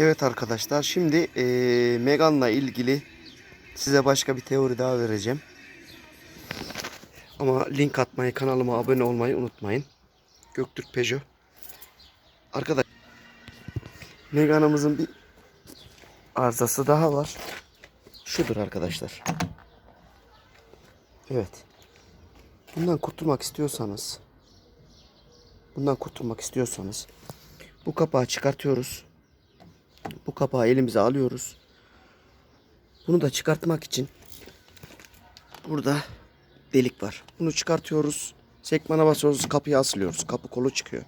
Evet arkadaşlar şimdi eee Megan'la ilgili size başka bir teori daha vereceğim. Ama link atmayı kanalıma abone olmayı unutmayın. Göktürk Peugeot. Arkadaş Megan'ımızın bir arızası daha var. Şudur arkadaşlar. Evet. Bundan kurtulmak istiyorsanız bundan kurtulmak istiyorsanız bu kapağı çıkartıyoruz. Kapağı elimize alıyoruz. Bunu da çıkartmak için burada delik var. Bunu çıkartıyoruz. Sekmana basıyoruz. Kapıya asılıyoruz. Kapı kolu çıkıyor.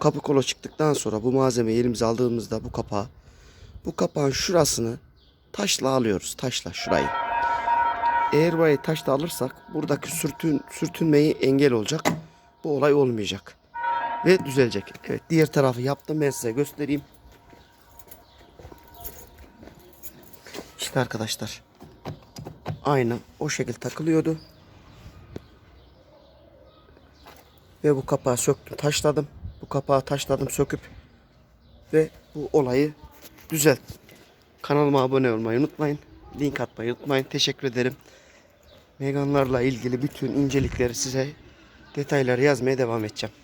Kapı kolu çıktıktan sonra bu malzemeyi elimize aldığımızda bu kapağı bu kapağın şurasını taşla alıyoruz. Taşla şurayı. Eğer burayı taşla alırsak buradaki sürtün, sürtünmeyi engel olacak. Bu olay olmayacak. Ve düzelecek. Evet diğer tarafı yaptım ben size göstereyim. İşte arkadaşlar. Aynı o şekilde takılıyordu. Ve bu kapağı söktüm taşladım. Bu kapağı taşladım söküp ve bu olayı düzelt. Kanalıma abone olmayı unutmayın. Link atmayı unutmayın. Teşekkür ederim. Meganlarla ilgili bütün incelikleri size detayları yazmaya devam edeceğim.